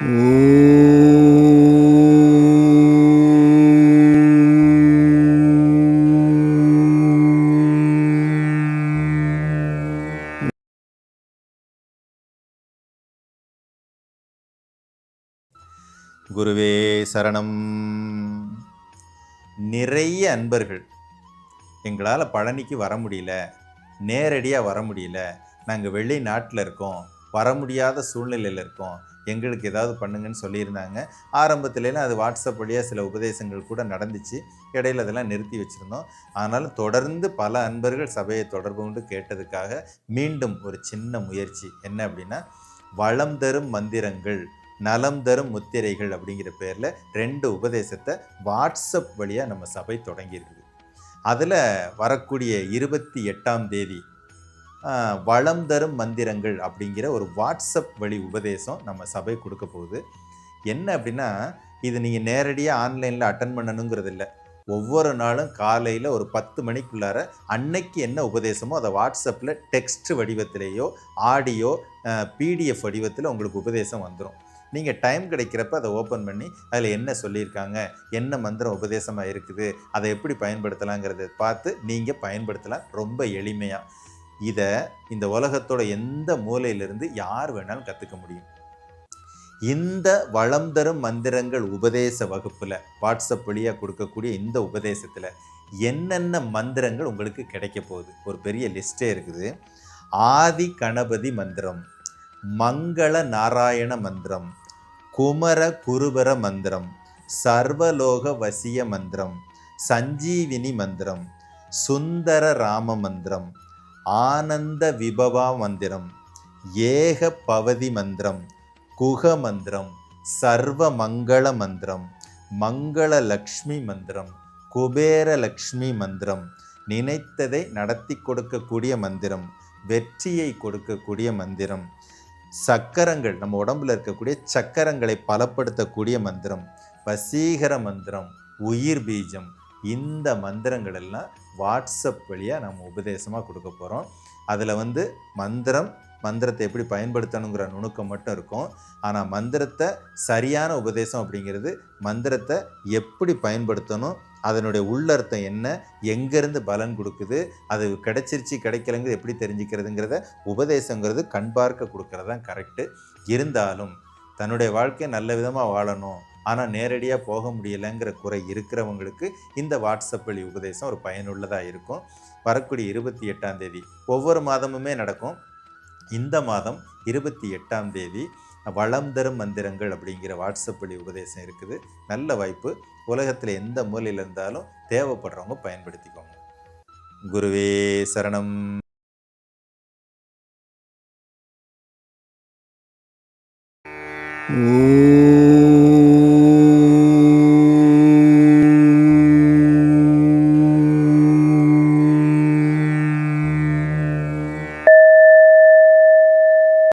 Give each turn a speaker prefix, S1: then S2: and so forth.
S1: குருவே சரணம். நிறைய அன்பர்கள் எங்களால் பழனிக்கு வர முடியல நேரடியாக வர முடியல. நாங்கள் வெளிநாட்டில் இருக்கோம். வர முடியாத சூழ்நிலையில் இருக்கோம். எங்களுக்கு ஏதாவது பண்ணுங்கன்னு சொல்லியிருந்தாங்க. ஆரம்பத்துலலாம் அது வாட்ஸ்அப் வழியாக சில உபதேசங்கள் கூட நடந்துச்சு. இடையில அதெல்லாம் நிறுத்தி வச்சுருந்தோம். ஆனாலும் தொடர்ந்து பல அன்பர்கள் சபையை தொடர்பு கொண்டு கேட்டதுக்காக மீண்டும் ஒரு சின்ன முயற்சி. என்ன அப்படின்னா வளம் தரும் மந்திரங்கள் நலம் தரும் முத்திரைகள் அப்படிங்கிற பேரில் ரெண்டு உபதேசத்தை வாட்ஸ்அப் வழியாக நம்ம சபை தொடங்கியிருக்குது. அதில் வரக்கூடிய இருபத்தி எட்டாம் தேதி வளம் தரும் மந்திரங்கள் அப்படிங்கிற ஒரு வாட்ஸ்அப் வழி உபதேசம் நம்ம சபை கொடுக்க போகுது. என்ன அப்படின்னா இது நீங்கள் நேரடியாக ஆன்லைனில் அட்டன் பண்ணணுங்கிறது இல்லை. ஒவ்வொரு நாளும் காலையில் ஒரு பத்து மணிக்குள்ளார அன்னைக்கு என்ன உபதேசமோ அதை வாட்ஸ்அப்பில் டெக்ஸ்ட் வடிவத்திலேயோ ஆடியோ பிடிஎஃப் வடிவத்தில் உங்களுக்கு உபதேசம் வந்துடும் நீங்கள் டைம் கிடைக்கிறப்ப அதை ஓப்பன் பண்ணி அதில் என்ன சொல்லியிருக்காங்க என்ன மந்திரம் உபதேசமாக இருக்குது அதை எப்படி பயன்படுத்தலாங்கிறத பார்த்து நீங்கள் பயன்படுத்தலாம். ரொம்ப எளிமையாக இதை இந்த உலகத்தோட எந்த மூலையிலிருந்து யார் வேணாலும் கற்றுக்க முடியும். இந்த வளம் தரும் மந்திரங்கள் உபதேச வகுப்பில் வாட்ஸ்அப் வழியாக கொடுக்கக்கூடிய இந்த உபதேசத்தில் என்னென்ன மந்திரங்கள் உங்களுக்கு கிடைக்க போகுது? ஒரு பெரிய லிஸ்ட்டே இருக்குது. ஆதி கணபதி மந்திரம் மங்கள நாராயண மந்திரம் குமர குருபர மந்திரம் சர்வலோக வசிய மந்திரம் சஞ்சீவினி மந்திரம் சுந்தர ராம மந்திரம் ஆனந்த விபவா மந்திரம் ஏக பவதி மந்திரம் குக மந்திரம் சர்வ மங்கள மந்திரம் மங்கள லக்ஷ்மி மந்திரம் குபேர லக்ஷ்மி மந்திரம் நினைத்ததை நடத்தி கொடுக்கக்கூடிய மந்திரம் வெற்றியை கொடுக்கக்கூடிய மந்திரம் சக்கரங்கள் நம்ம உடம்புல இருக்கக்கூடிய சக்கரங்களை பலப்படுத்தக்கூடிய மந்திரம் வசீகர மந்திரம் உயிர் பீஜம் இந்த மந்திரங்கள் எல்லாம் வாட்ஸ்அப் வழியாக நம்ம உபதேசமாக கொடுக்க போகிறோம் அதில் வந்து மந்திரம் மந்திரத்தை எப்படி பயன்படுத்தணுங்கிற நுணுக்கம் மட்டும் இருக்கும். ஆனால் மந்திரத்தை சரியான உபதேசம் அப்படிங்கிறது மந்திரத்தை எப்படி பயன்படுத்தணும் அதனுடைய உள்ளர்த்தம் என்ன எங்கேருந்து பலன் கொடுக்குது அது கிடைச்சிருச்சு கிடைக்கலங்கிறது எப்படி தெரிஞ்சுக்கிறதுங்கிறத உபதேசங்கிறது கண் பார்க்க கொடுக்கறது தான் கரெக்டு இருந்தாலும் தன்னுடைய வாழ்க்கையை நல்ல விதமாக வாழணும் ஆனால் நேரடியாக போக முடியலைங்கிற குறை இருக்கிறவங்களுக்கு இந்த வாட்ஸ்அப் வழி உபதேசம் ஒரு பயனுள்ளதாக இருக்கும். வரக்கூடிய இருபத்தி எட்டாம் தேதி ஒவ்வொரு மாதமுமே நடக்கும். இந்த மாதம் இருபத்தி எட்டாம் தேதி வளம் தரும் மந்திரங்கள் அப்படிங்கிற வாட்ஸ்அப் வழி உபதேசம் இருக்குது. நல்ல வாய்ப்பு. உலகத்தில் எந்த மூலையில் இருந்தாலும் தேவைப்படுறவங்க பயன்படுத்திக்கோங்க. குருவே சரணம்.